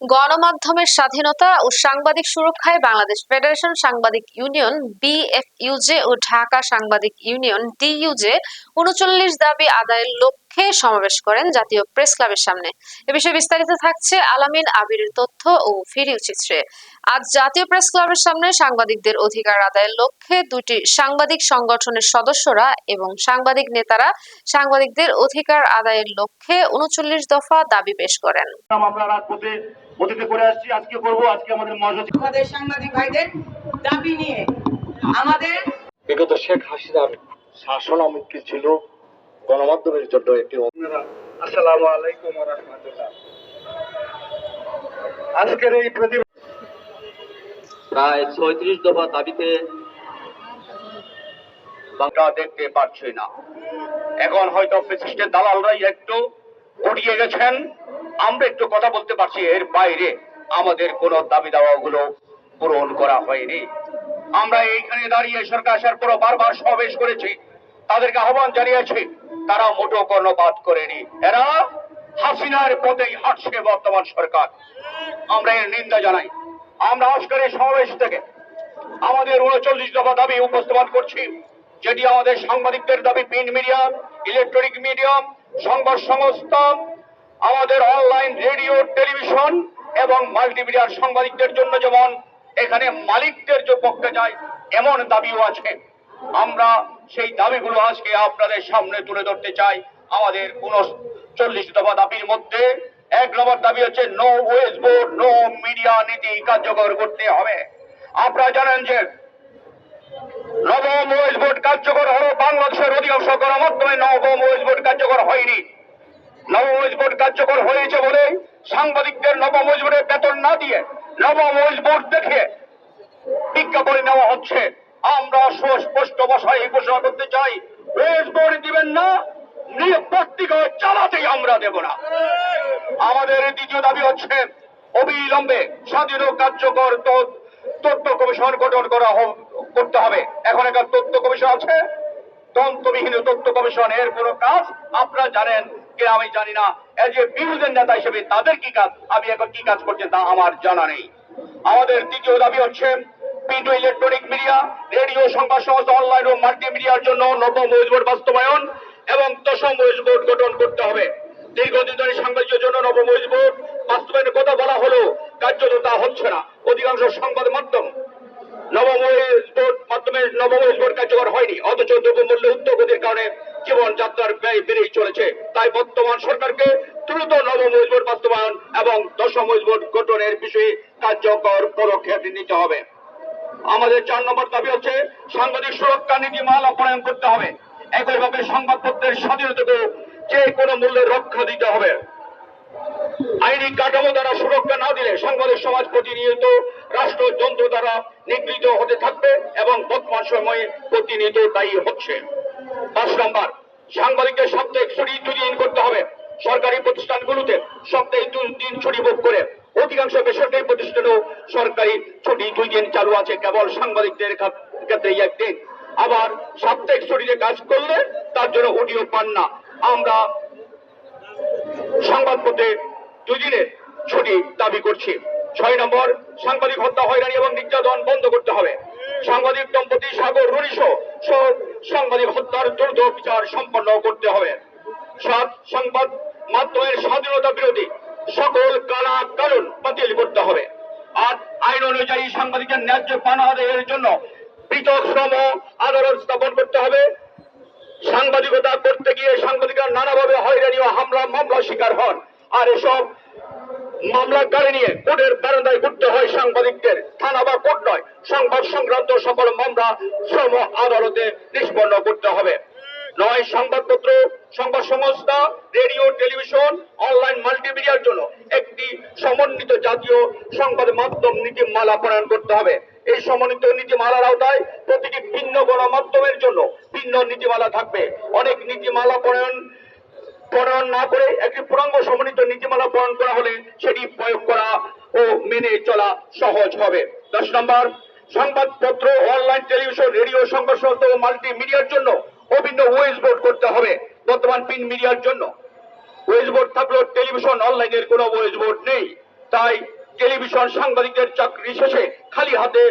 গণমাধ্যমের স্বাধীনতা ও সাংবাদিক সুরক্ষায় বাংলাদেশ ফেডারেশন সাংবাদিক ইউনিয়ন বিএফইউজে ও ঢাকা সাংবাদিক ইউনিয়ন ডিইউজে উনচল্লিশ দাবি আদায়ের লক্ষ্যে সমাবেশ করেন জাতীয় প্রেস ক্লাবের সামনে। এ বিষয়ে বিস্তারিত থাকছে আলামিন আবিরের তথ্য ও ভিডিও চিত্রে। আজ জাতীয় প্রেস ক্লাবের সামনে সাংবাদিকদের অধিকার আদায়ের লক্ষ্যে দুটি সাংবাদিক সংগঠনের সদস্যরা এবং সাংবাদিক নেতারা সাংবাদিকদের অধিকার আদায়ের লক্ষ্যে উনচল্লিশ দফা দাবি পেশ করেন। অতীতে করে আসছি আজকে করব আজকে আমাদের মহাসচিব আমাদের সাংবাদিক ভাইদের দাবি নিয়ে। আমাদের বিগত শেখ হাসিনার শাসন আমলটি ছিল গণমাধ্যমের জন্য একটি আসসালামু আলাইকুম ওয়া রাহমাতুল্লাহ। আজকের এই প্রতিবাদ প্রায় ছয়ত্রিশ দফা দাবিতে দেখতে পাচ্ছি না। এখন হয়তো ফেসিস্টের দালালরাই একটু গড়িয়ে গেছেন। আমরা একটু কথা বলতে পারছি, এর বাইরে আমাদের কোনো দাবি দাওয়াগুলো পূরণ করা হয়নি। আমরা এইখানে দাঁড়িয়ে সরকার আসার পর বারবার সমাবেশ করেছি, তাদেরকে আহ্বান জানিয়েছি তারা মোটো কর্ণপাত করেনি। এরা হাসিনার পথেই হাঁটছে বর্তমান সরকার। আমরা এর নিন্দা জানাই। আমরা আজকের সমাবেশ থেকে আমাদের উনচল্লিশ দফা দাবি উপস্থাপন করছি, যেটি আমাদের সাংবাদিকদের দাবি, প্রিন্ট মিডিয়া, ইলেকট্রনিক মিডিয়াম, সংবাদ সংস্থা আমাদের অনলাইন রেডিও টেলিভিশন এবং মাল্টিমিডিয়ার সাংবাদিকদের জন্য যেমন এখানে মালিকদের যে পক্ষে যায়, এমন দাবিও আছে। আমরা সেই দাবিগুলো আজকে আপনাদের সামনে তুলে ধরতে চাই। আমাদের উনচল্লিশ দফা দাবির মধ্যে এক নম্বর দাবি হচ্ছে no waste board no media নীতি কার্যকর করতে হবে। আপনারা জানেন যে নবম ওয়েস্ট বোর্ড কার্যকর হলো বাংলাদেশের অধিকাংশ গণমাধ্যমে নবম ওয়েস্ট বোর্ড কার্যকর হয়নি। নবম ওয়েস বোর্ড কার্যকর হয়েছে বলে সাংবাদিকদের নবম ওয়েস বেতন না দিয়ে নবম ওয়েস বোর্ড দেখে বিজ্ঞাপন নেওয়া হচ্ছে। আমরা সুস্পষ্ট ভাষায় এই ঘোষণা করতে চাই ওয়েস বোর্ড দিবেন না নিয়ে চালাতেই আমরা দেব না। আমাদের দ্বিতীয় দাবি হচ্ছে, অবিলম্বে স্বাধীন কার্যকর তথ্য- কমিশন গঠন করা করতে হবে। এখন একটা তথ্য কমিশন আছে, তন্ত্রবিহীন তথ্য কমিশন, এর কোনো কাজ আপনারা জানেন কি আমি জানি না। এজ এ বিরোধী নেতা হিসেবে তাদের কি কাজ? আমি এখন কি কাজ করছেন তা আমার জানা নেই। আমাদের দ্বিতীয় দাবি হচ্ছে প্রিন্ট ইলেকট্রনিক মিডিয়া, রেডিও সংবাদ সংস্থা, অনলাইন ও মাল্টি মিডিয়ার জন্য নবম ওয়েজ বোর্ড বাস্তবায়ন এবং দশম ওয়েজ বোর্ড গঠন করতে হবে। দীর্ঘদিন ধরে সাংবাদিকের জন্য নবম ওয়েজ বোর্ড বাস্তবায়নের কথা বলা হলো কার্যত তা হচ্ছে না। অধিকাংশ সংবাদ মাধ্যম নবম মাধ্যমে নবম কার্যকর হয়নি। অথচ দ্রব্যমূল্য উদ্যোগতির কারণে জীবনযাত্রার ব্যয় বেড়েই চলেছে। তাই বর্তমান সরকারকে দ্রুত নবম ওয়েজ বোর্ড বাস্তবায়ন এবং দশম ওয়েজ বোর্ড গঠনের বিষয়ে কার্যকর পদক্ষেপ নিতে হবে। আমাদের চার নম্বর দাবি হচ্ছে, সাংবাদিক সুরক্ষা নীতিমালা প্রণয়ন করতে হবে। একইভাবে সংবাদপত্রের স্বাধীনতাকে যে কোনো মূল্যে রক্ষা দিতে হবে। আইনি কাঠামো দ্বারা সুরক্ষা না দিলে সমাজ প্রতিনিয়ত রাষ্ট্রযন্ত্র দ্বারা নিগৃহীত হতে থাকবে এবং বর্তমান সময়ে প্রতিনিয়ত দায়ী হচ্ছে। পাঁচ নম্বর, সাংবাদিকদের সপ্তাহে ছুটি দিন করতে হবে। সরকারি প্রতিষ্ঠানগুলোতে সপ্তাহে দুই দিন ছুটি ভোগ করে অধিকাংশ বেসরকারি প্রতিষ্ঠানেও সরকারি ছুটি দুই দিন চালু আছে, কেবল সাংবাদিকদের ক্ষেত্রে একদিন আবার সাপ্তাহিক ছুটিতে কাজ করলে তার জন্য অডিও পান না। আমরা সংবাদপত্রে দুই দিনের ছুটি দাবি করছি। ছয় নম্বর, সাংবাদিক হত্যা, হয়রানি এবং নির্যাতন বন্ধ করতে হবে। সাংবাদিক দম্পতি সাগর রুনিশ সাংবাদিক হত্যার দ্রুত বিচার সম্পন্ন করতে হবে। সাত, সংবাদ মাধ্যমের স্বাধীনতা বিরোধী সকল কালা কানুন বাতিল করতে হবে। আর আইন অনুযায়ী সাংবাদিকের ন্যায্য পান জন্য পৃথক শ্রম আদালত স্থাপন করতে হবে। সাংবাদিকতা করতে গিয়ে সাংবাদিকরা নানাভাবে হয়রানি ও হামলা, মামলা শিকার হন। আর এসব মামলা গাড়ি নিয়ে কোর্টের বারান্দায় ঘুরতে হয় সাংবাদিকদের। থানা বা কোর্ট নয়, সংবাদ সংক্রান্ত সকল মামলা শ্রম আদালতে নিষ্পন্ন করতে হবে। নয়, সংবাদপত্র, সংবাদ সংস্থা, রেডিও, টেলিভিশন, অনলাইন মাল্টিমিডিয়ার জন্য একটি সমন্বিত জাতীয় সংবাদ মাধ্যম নীতিমালা প্রণয়ন করতে হবে। এই সমন্বিত নীতিমালার আওতায় প্রতিটি ভিন্ন গণমাধ্যমের জন্য ভিন্ন নীতিমালা থাকবে। অনেক নীতিমালা প্রণয়ন প্রণয়ন না করে একটি পূর্ণাঙ্গ সমন্বিত নীতিমালা প্রণয়ন করা হলে সেটি প্রয়োগ করা ও মেনে চলা সহজ হবে। দশ নম্বর, সংবাদপত্র, অনলাইন টেলিভিশন, রেডিও সংবাদ ও মাল্টি মিডিয়ার জন্য অভিন্ন ওয়েজ বোর্ড করতে হবে। বর্তমান প্রিন্ট মিডিয়ার জন্য। ওয়েজ বোর্ড থাকলেও টেলিভিশন অনলাইনের কোনো ওয়েজ বোর্ড নেই। তাই টেলিভিশন সাংবাদিকদের চাকরি শেষে খালি হাতে